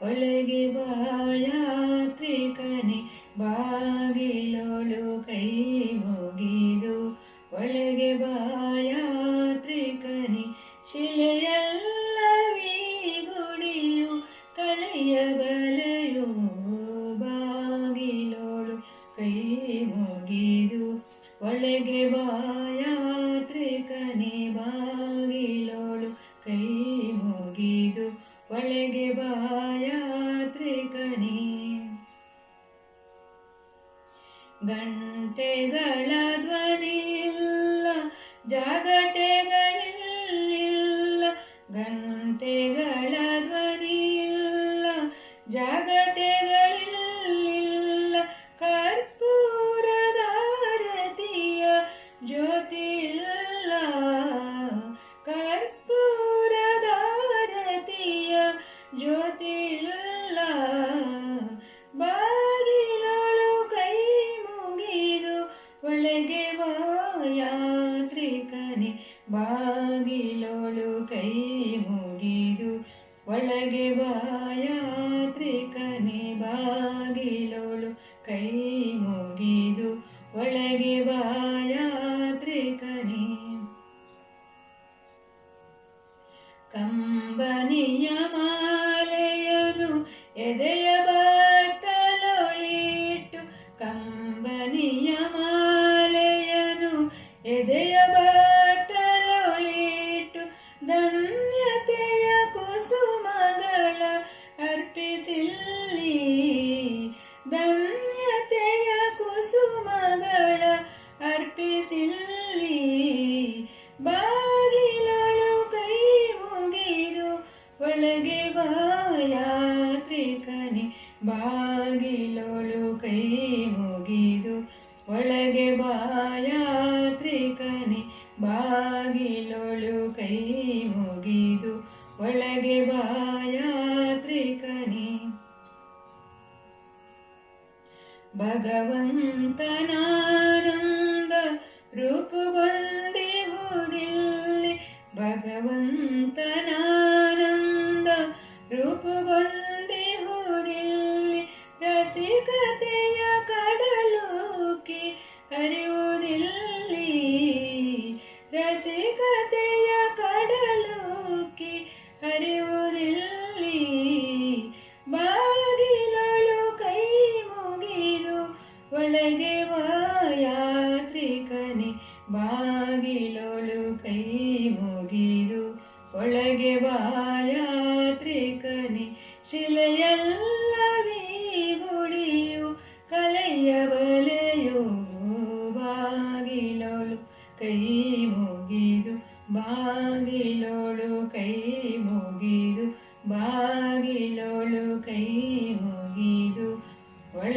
ಒಳಗೆ ಬಾಯಾತ್ರಿಕನೆ, ಬಾಗಿಲೊಳು ಕೈ ಮುಗಿದು ಒಳಗೆ ಬಾಯಾತ್ರಿಕನೆ, ಶಿಲೆಯಲ್ಲವೀ ಗುಡಿಯು ಕಲೆಯ ಬಲೆಯು ಬಾಗಿಲೋಳು ಕೈ ಮುಗಿದು ಒಳಗೆ ಬಾಯಾತ್ರಿಕನೆ, ಬಾಗಿಲೋಳು ಕೈ ಮುಗಿದು ಒಳಗೆ ಬಾಯಾತ್ರಿಕನಿ ಗಂಟೆಗಳ ಧ್ವನಿಯಿಲ್ಲ ಜಾಗಟೆಗಳಿಲ್ಲ ಯಾತ್ರಿಕನೆ ಬಾಗಿಲೋಳು ಕೈ ಮುಗಿದು ಒಳಗೆ ಯಾತ್ರಿಕನೆ ಬಾಗಿಲೋಳು ಕೈ ಮುಗಿದು ಒಳಗೆ ಯಾತ್ರಿಕನೆ. ಕಂಬನಿಯ ಮಾಲೆಯನು ಎದೆಯ ಬಾಯಾತ್ರಿಕನೆ ಬಾಗಿಲೊಳು ಕೈ ಮುಗಿದು ಒಳಗೆ ಬಾಯಾತ್ರಿಕನೆ ಬಾಗಿಲೊಳು ಕೈ ಮುಗಿದು ಒಳಗೆ ಬಾಯಾತ್ರಿಕನೆ. ಭಗವಂತನಾನಂದ ರೂಪುಗೊಂಡಿಹುದಿಲ್ಲಿ. ರಸಿಕತೆಯ ಕಡಲುಕಿ ಹರಿಯುವುದಿಲ್ಲಿ. ರಸಿಕತೆಯ ಕಡಲೋಕೆ ಹರಿಯುವುದಿಲ್ಲಿ. ಬಾಗಿಲಳು ಕೈ ಮುಗಿದು ಒಳಗೆ ಯಾತ್ರಿಕನೆ. ಬಾಗಿಲೊಳು ಕೈ ಮುಗಿದು ಒಳಗೆ ಯಾತ್ರಿಕನೆ. ಶಿಲೆಯಲ್ಲವೀ ಬಾಗಿಲೊಳು ಕೈ ಮುಗಿದು ಬಾಗಿಲೋಳು ಕೈ ಮುಗಿದು ಒಳ